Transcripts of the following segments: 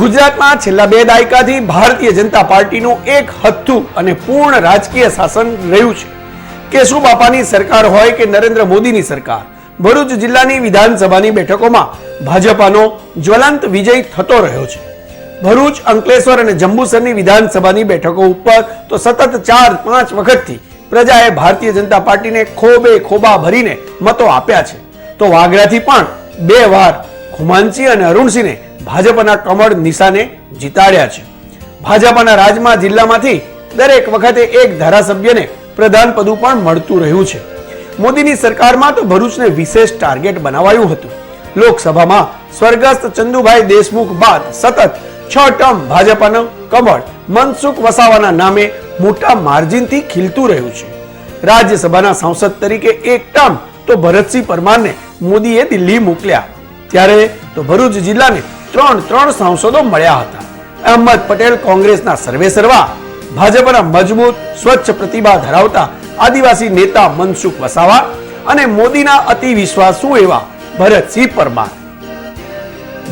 ગુજરાતમાં છેલ્લા બે દાયકાથી ભારતીય જનતા પાર્ટીનું એક હથ્થું અને પૂર્ણ રાજકીય શાસન રહ્યું છે. કેશુબાપાની સરકાર હોય કે નરેન્દ્ર મોદીની સરકાર? ભરૂચ જિલ્લાની વિધાનસભાની બેઠકોમાં ભાજપાનો જ્વલંત વિજય થતો રહ્યો છે. ભરૂચ, અંકલેશ્વર અને જંબુસરની વિધાનસભાની બેઠકો ઉપર તો સતત ચાર, પાંચ વખતથી પ્રજાએ ભારતીય જનતા પાર્ટીને ખોબે ખોબા ભરીને મતો આપ્યા છે. તો વાગરાથી પણ બે વાર ખુમાનસિંહ અને અરુણસિંહને ભાજપના કમળ નિશાને જીતાડ્યા છે. ભાજપના રાજમાં જિલ્લામાંથી દરેક વખતે એક ધારાસભ્યને પ્રધાન પદું પણ મળતું રહ્યું છે. મોદીની સરકારમાં તો ભરૂચને વિશેષ ટાર્ગેટ બનાવાયું હતું. લોકસભામાં સ્વર્ગસ્થ ચંદુભાઈ દેશમુખ બાદ સતત છ ટર્મ ભાજપાનું કમળ મનસુખ વસાવાના નામે મોટા માર્જિનથી ખીલતું રહ્યું છે. રાજ્યસભાના સાંસદ તરીકે એક ટર્મ તો ભરતસિંહ પરમારને મોદીએ દિલ્હી મોકલ્યા. ત્યારે તો ભરૂચ જિલ્લાને ત્રણ ત્રણ સાંસદો મળ્યા હતા. અહેમદ પટેલ કોંગ્રેસના સર્વે સર્વા, ભાજપના મજબૂત, સ્વચ્છ પ્રતિભા ધરાવતા આદિવાસી નેતા મનસુખ વસાવા અને મોદીના અતિ વિશ્વાસુ એવા ભરતસિંહ પરમાર.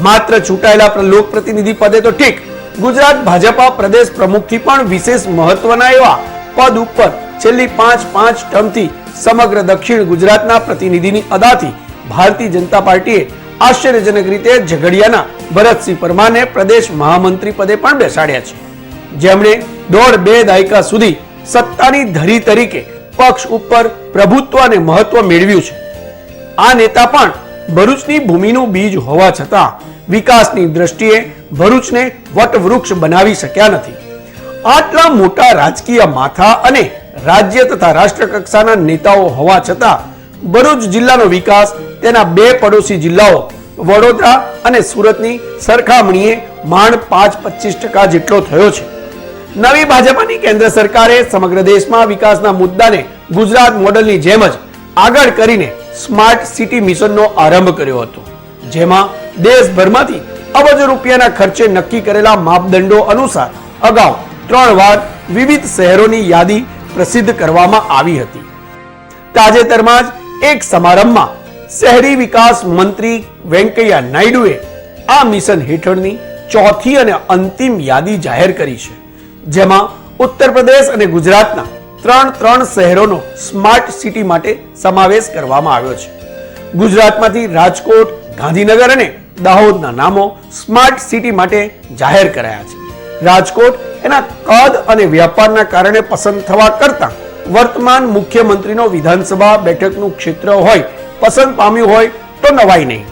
માત્ર ચૂંટાયેલા લોકપ્રતિનિધિ પદે તો ઠીક, ગુજરાત ભાજપા પ્રદેશ પ્રમુખથી પણ વિશેષ મહત્વના એવા પદ ઉપર છેલ્લી પાંચ પાંચ ટર્મથી સમગ્ર દક્ષિણ ગુજરાતના પ્રતિનિધિની અદાથી ભારતીય જનતા પાર્ટીએ આશ્ચર્યજનક રીતે ઝઘડિયાના ભરતસિંહ પરમારને પ્રદેશ મહામંત્રી પદે પણ બેસાડ્યા છે. જેમણે દોઢ બે દાયકા સુધી સત્તાની ધરી તરીકે પક્ષ ઉપર પ્રભુત્વ અને મહત્વ મેળવ્યું છે. આ નેતા પણ ભરૂચની ભૂમિનું બીજ હોવા છતાં વિકાસની દ્રષ્ટિએ ભરૂચને વટવૃક્ષ બનાવી શક્યા નથી. આટલા મોટા રાજકીય માથા અને રાજ્ય તથા રાષ્ટ્ર કક્ષાના નેતાઓ હોવા છતાં ભરૂચ જિલ્લાનો વિકાસ, તેના બે પડોશી જિલ્લાઓ, વડોદરા અને સુરતની સરખામણીએ માંડ પાંચ પચીસ ટકા જેટલો થયો છે. નવી ભાજપાની કેન્દ્ર સરકારે સમગ્ર દેશમાં વિકાસના મુદ્દાને ગુજરાત મોડલની જેમ જ આગળ કરીને સ્માર્ટ સિટી મિશનનો આરંભ કર્યો હતો, જેમાં દેશભરમાંથી અબજો રૂપિયાના ખર્ચે નક્કી કરેલા માપદંડો અનુસાર અગાઉ ત્રણ વાર વિવિધ શહેરોની યાદી પ્રસિદ્ધ કરવામાં આવી હતી. તાજેતરમાં જ એક સમારંભમાં શહેરી વિકાસ મંત્રી વેંકૈયા નાયડુએ આ મિશન હેઠળની ચોથી અને અંતિમ યાદી જાહેર કરી છે, જેમાં ઉત્તર પ્રદેશ અને ગુજરાતના ત્રણ ત્રણ શહેરોનો સ્માર્ટ સિટી માટે સમાવેશ કરવામાં આવ્યો છે. ગુજરાતમાંથી રાજકોટ, ગાંધીનગર અને દાહોદના નામો સ્માર્ટ સિટી માટે જાહેર કરાયા છે. રાજકોટ એના કદ અને વ્યાપારના કારણે પસંદ થવા કરતા વર્તમાન મુખ્યમંત્રીનો વિધાનસભા બેઠકનું ક્ષેત્ર હોય, પસંદ પામ્યું હોય, તો નવાઈ નહીં.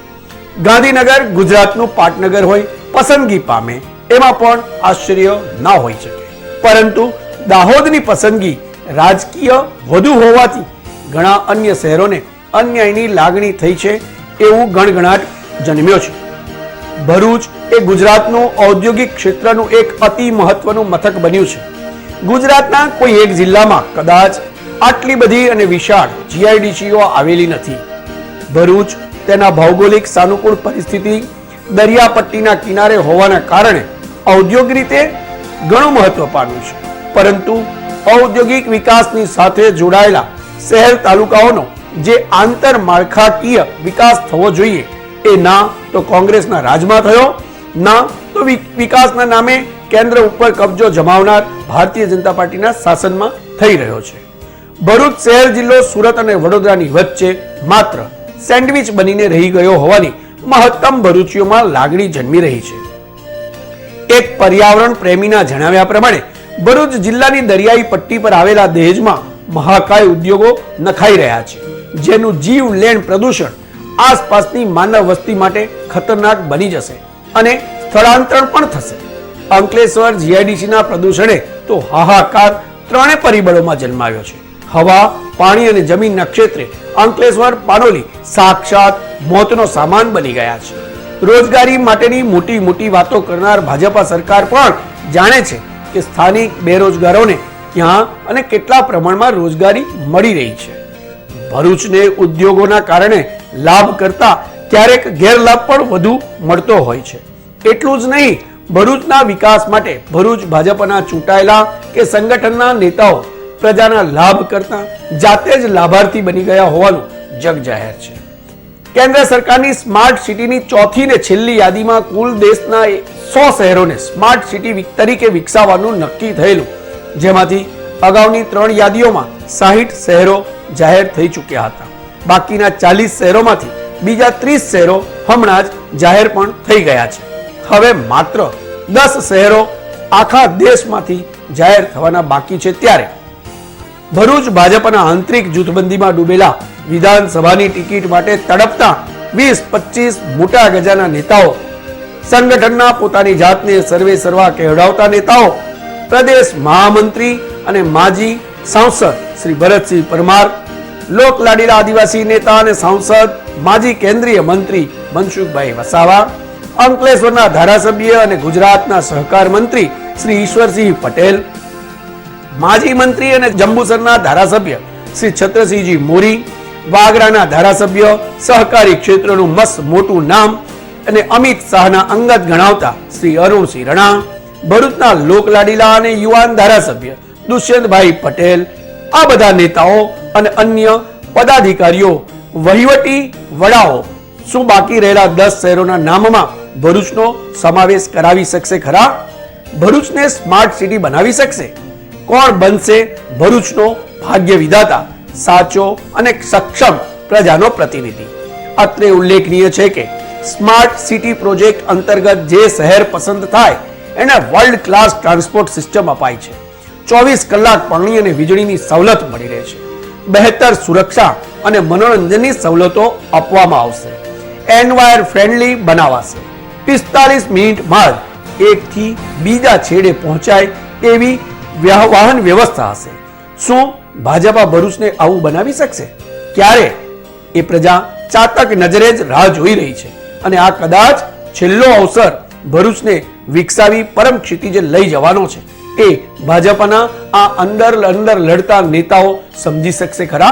ગાંધીનગર ગુજરાતનું પાટનગર હોય, પસંદગી પામે, એમાં પણ આશ્ચર્ય ના હોઈ શકે. પરંતુ દાહોદની પસંદગી રાજકીય વધુ હોવાથી ઘણા અન્ય શહેરોને અન્યાયની લાગણી થઈ છે એવું ગણગણાટ જન્મ્યો છે. ભરૂચ એ ગુજરાતનું ઔદ્યોગિક ક્ષેત્રનું એક અતિ મહત્વનું મથક બન્યું છે. ગુજરાતના કોઈ એક જિલ્લામાં કદાચ આટલી બધી અને વિશાળ જીઆઈડીસીઓ આવેલી નથી. ભરૂચ તેના ભૌગોલિક સાનુકૂળ પરિસ્થિતિ દરિયાપટ્ટીના કિનારે હોવાના કારણે ઔદ્યોગિક રીતે ઘણું મહત્વ પામ્યું છે. પરંતુ ઔદ્યોગિક વિકાસની સાથે જોડાયેલા શહેર તાલુકાઓનો જે આંતર માળખાકીય વિકાસ થવો જોઈએ, એ ના તો કોંગ્રેસના રાજમાં થયો, ના તો વિકાસના નામે કેન્દ્ર ઉપર કબજો જમાવનાર ભારતીય જનતા પાર્ટીના શાસનમાં થઈ રહ્યો છે. ભરૂચ શહેર જિલ્લો સુરત અને વડોદરાની વચ્ચે માત્ર સેન્ડવિચ બનીને રહી ગયો હોવાની મહત્તમ ભરૂચીઓમાં લાગણી જન્મી રહી છે. એક પર્યાવરણ પ્રેમીના જણાવ્યા પ્રમાણે, ભરૂચ જિલ્લાની દરિયાઈ પટ્ટી પર આવેલા દહેજમાં મહાકાય ઉદ્યોગો નખાઈ રહ્યા છે, જેનું જીવ લેણ પ્રદૂષણ આસપાસની માનવ વસ્તી માટે ખતરનાક બની જશે અને સ્થળાંતરણ પણ થશે. અંકલેશ્વર જીઆઈડીસીના પ્રદૂષણે તો હાહાકાર ત્રણે પરિબળોમાં જન્માવ્યો છે. હવા, પાણી અને જમીનના ક્ષેત્રે અંકલેશ્વર, પાનોલી સાક્ષાત મોતનો સામાન બની ગયા છે. રોજગારી માટેની મોટી મોટી વાતો કરનાર ભાજપા સરકાર પણ જાણે છે કે સ્થાનિક બેરોજગારોને ક્યાં અને કેટલા પ્રમાણમાં રોજગારી મળી રહી છે. ભરૂચને ઉદ્યોગોના કારણે લાભ કરતા ક્યારેક ગેરલાભ પણ વધુ મળતો હોય છે. એટલું જ નહીં, ભરૂચના વિકાસ માટે ભરૂચ ભાજપના ચૂંટાયેલા કે સંગઠનના નેતાઓ પ્રજાના લાભ કરતા જાતે જ લાભાર્થી બની ગયા હોવાનું જગ જાહેર છે. કેન્દ્ર સરકારની સ્માર્ટ સિટીની ચોથી ને છેલ્લી યાદીમાં કુલ દેશના સો શહેરોને સ્માર્ટ સિટી તરીકે વિકસાવવાનું નક્કી થયેલું, જેમાંથી અગાઉની ત્રણ યાદીઓમાં સાહીઠ શહેરો જાહેર થઈ ચૂક્યા હતા. બાકીના ચાલીસ શહેરોમાંથી બીજા ત્રીસ શહેરો હમણાં જ જાહેર પણ થઈ ગયા છે. હવે માત્ર દસ શહેરો આખા દેશમાંથી જાહેર થવાના બાકી છે ત્યારે ભરૂચ ભાજપના આંતરિક જૂથબંધીમાં ડૂબેલા વિધાનસભાની ટિકિટ માટે તડપતા વીસ, પચીસ મોટા ગજાના નેતાઓ સંગઠનના પોતાની જાતને સર્વે સર્વા કહેવડાવતા નેતાઓ, પ્રદેશ મહામંત્રી અને માજી સાંસદ શ્રી ભરતસિંહ પરમાર, લોકલાડીલા આદિવાસી નેતા અને સાંસદ, માજી કેન્દ્રીય મંત્રી મનસુખભાઈ વસાવા અંકલેશ્વરના ધારાસભ્ય અને ગુજરાતના સહકાર મંત્રી શ્રી ઈશ્વરસિંહ પટેલ, માજી મંત્રી અને જંબુસરના ધારાસભ્ય શ્રી છત્રસિંહજી મોરી, વાગરાના ધારાસભ્ય, સહકારી ક્ષેત્રનું મસ્ત મોટું નામ અને અમિત શાહના અંગત ગણાવતા શ્રી અરુણસિંહ રણા, ભરૂચના લોકલાડીલા અને યુવાન ધારાસભ્ય દુષ્યંતભાઈ પટેલ, આ બધા નેતાઓ અને અન્ય પદાધિકારીઓ વહીવટી વડાઓ શું બાકી રહેલા દસ શહેરોના નામમાં ભરૂચનો સમાવેશ કરાવી શકશે ખરા? ભરૂચને સ્માર્ટ સિટી બનાવી શકશે? કોણ બનશે ભરૂચનો ભાગ્ય વિધાતા સાચો અને સક્ષમ પ્રજાનો પ્રતિનિધિ? અત્રે ઉલ્લેખનીય છે કે સ્માર્ટ સિટી પ્રોજેક્ટ અંતર્ગત જે શહેર પસંદ થાય, એને વર્લ્ડ ક્લાસ ટ્રાન્સપોર્ટ સિસ્ટમ અપાય છે. ચોવીસ કલાક પાણી અને વીજળીની સવલત મળી રહે છે. બહેતર સુરક્ષા અને મનોરંજનની સવલતો આપવામાં આવશે. એનવાયર ફ્રેન્ડલી બનાવાશે. પિસ્તાલીસ મિનિટમાં જ એકથી બીજા છેડે પહોંચાય એવી વાહન વ્યવસ્થા હશે. શું ભાજપા ભરૂચને આવું બનાવી શકશે? ક્યારે? એ પ્રજા ચાતક નજરે જ રાહ જોઈ રહી છે. અને આ કદાચ છેલ્લો અવસર ભરૂચને વિકસાવી પરમ ક્ષિતિજે લઈ જવાનો છે. એ ભાજપના આ અંદર અંદર લડતા નેતાઓ સમજી શકશે ખરા?